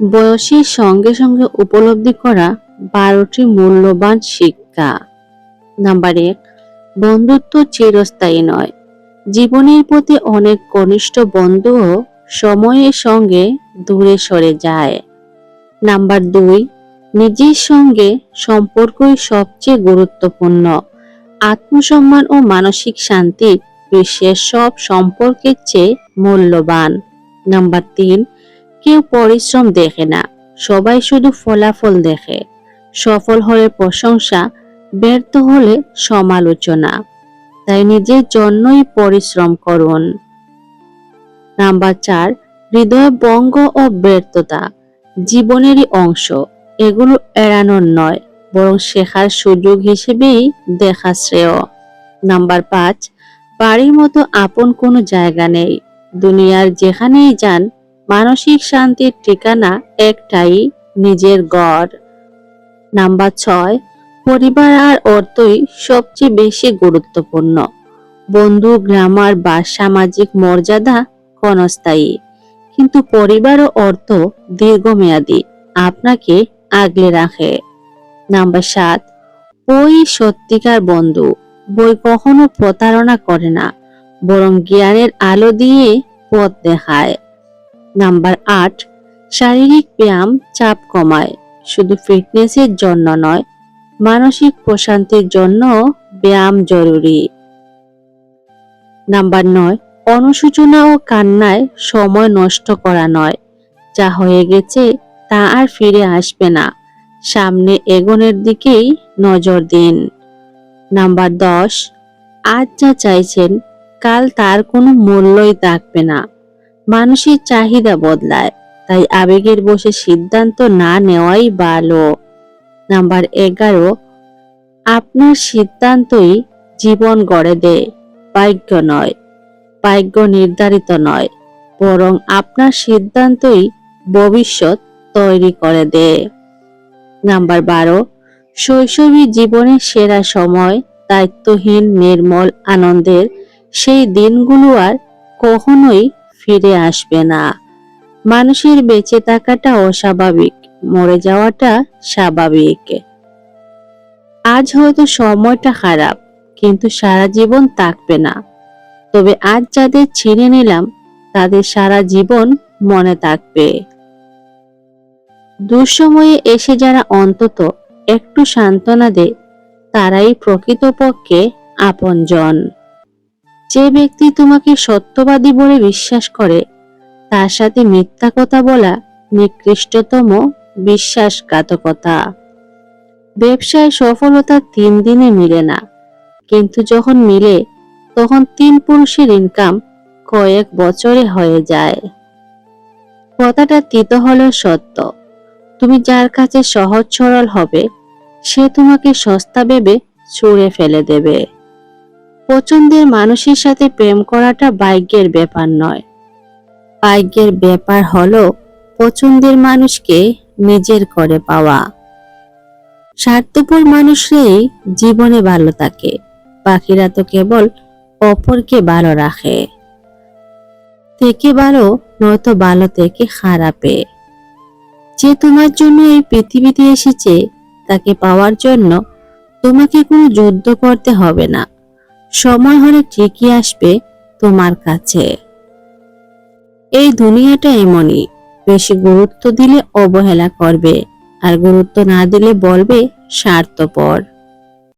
বয়সের সঙ্গে সঙ্গে উপলব্ধি করা বারোটি মূল্যবান শিক্ষা। নাম্বার এক, বন্ধুত্ব চিরস্থায়ী নয়। জীবনের প্রতি অনেক ঘনিষ্ঠ বন্ধুও সময়ের সঙ্গে দূরে সরে যায়। নাম্বার দুই, নিজের সঙ্গে সম্পর্কই সবচেয়ে গুরুত্বপূর্ণ। আত্মসম্মান ও মানসিক শান্তি বিশ্বের সব সম্পর্কের চেয়ে মূল্যবান। নাম্বার তিন কেউ পরিশ্রম দেখে না। সবাই শুধু ফলাফল দেখে। সফল হলে প্রশংসা, ব্যর্থ হলে সমালোচনা। তাই নিজের জন্যই পরিশ্রম করুন। নাম্বার চার, হৃদয় বঙ্গ ও ব্যর্থতা। জীবনেরই অংশ। এগুলো এড়ানোর নয়, বরং শেখার সুযোগ হিসেবেই দেখা শ্রেয়। নাম্বার পাঁচ, বাড়ির মতো আপন কোনো জায়গা নেই। দুনিয়ার যেখানেই যান মানসিক শান্তির ঠিকানা একটাই নিজের গড়। নাম্বার ছয়, পরিবার আর অর্থই সবচেয়ে বেশি গুরুত্বপূর্ণ। বন্ধু, গ্রামার বা সামাজিক মর্যাদা ক্ষণস্থায়ী। কিন্তু পরিবার ও অর্থ দীর্ঘমেয়াদী, আপনাকে আগলে রাখে। নাম্বার সাত ওই সত্যিকার বন্ধু। বই কখনো প্রতারণা করে না, বরং জ্ঞানের আলো দিয়ে পথ দেখায়। নাম্বার আট, শারীরিক ব্যায়াম চাপ কমায়। শুধু ফিটনেসের জন্য নয়, মানসিক প্রশান্তির জন্য ব্যায়াম জরুরি। নাম্বার নয়, অনুশোচনা ও কান্নায় সময় নষ্ট করা নয়। যা হয়ে গেছে তা আর ফিরে আসবে না। সামনে এগোনের দিকেই নজর দিন। নাম্বার দশ, আজ যা চাইছেন, কাল তার কোনো মূল্যই থাকবে না। মানুষের চাহিদা বদলায়, তাই আবেগের বসে সিদ্ধান্ত না নেওয়াই ভালো। নাম্বার এগারো, আপনার সিদ্ধান্তই জীবন গড়ে দেয়, ভাগ্য নয়, ভাগ্য নির্ধারিত নয়, বরং আপনার সিদ্ধান্তই ভবিষ্যৎ তৈরি করে দেয়। নাম্বার বারো, শৈশবী জীবনের সেরা সময়, দায়িত্বহীন, নির্মল, আনন্দের সেই দিনগুলো আর কখনোই ফিরে আসবে না। মানুষের বেঁচে থাকাটা অস্বাভাবিক, মরে যাওয়াটা স্বাভাবিক। আজ হয়তো সময়টা খারাপ, কিন্তু সারা জীবন থাকবে না। তবে আজ যাদের ছিঁড়ে নিলাম, তাদের সারা জীবন মনে থাকবে। দুঃসময়ে এসে যারা অন্তত একটু সান্ত্বনা দেয়, তারাই প্রকৃতপক্ষে আপনজন। যে ব্যক্তি তোমাকে সত্যবাদী বলে বিশ্বাস করে, তার সাথে মিথ্যা কথা বলা নিকৃষ্টতম বিশ্বাসঘাতকতা। ব্যবসায় সফলতা তিন দিনে মিলে না, কিন্তু যখন মিলে, তখন তিন পুরুষের ইনকাম কয়েক বছরে হয়ে যায়। কথাটা তিত হলেও সত্য। তুমি যার কাছে সহজ সরল হবে, সে তোমাকে সস্তা ভেবে ছুঁড়ে ফেলে দেবে। পছন্দের মানুষের সাথে প্রেম করাটা ভাগ্যের ব্যাপার নয়। ভাগ্যের ব্যাপার হলো পছন্দের মানুষকে নিজের করে পাওয়া। স্বার্থপর মানুষরাই জীবনে ভালো থাকে পাখিরা তো কেবল অপরকে ভালো রাখে। থেকে ভালো নয়তো ভালো থেকে খারাপে। যে তোমার জন্য এই পৃথিবীতে এসেছে, তাকে পাওয়ার জন্য তোমাকে কোনো যুদ্ধ করতে হবে না। সময় হলে ঠিকই আসবে তোমার কাছে। এই দুনিয়াটা এমনই, বেশি গুরুত্ব দিলে অবহেলা করবে, আর গুরুত্ব না দিলে বলবে স্বার্থপর।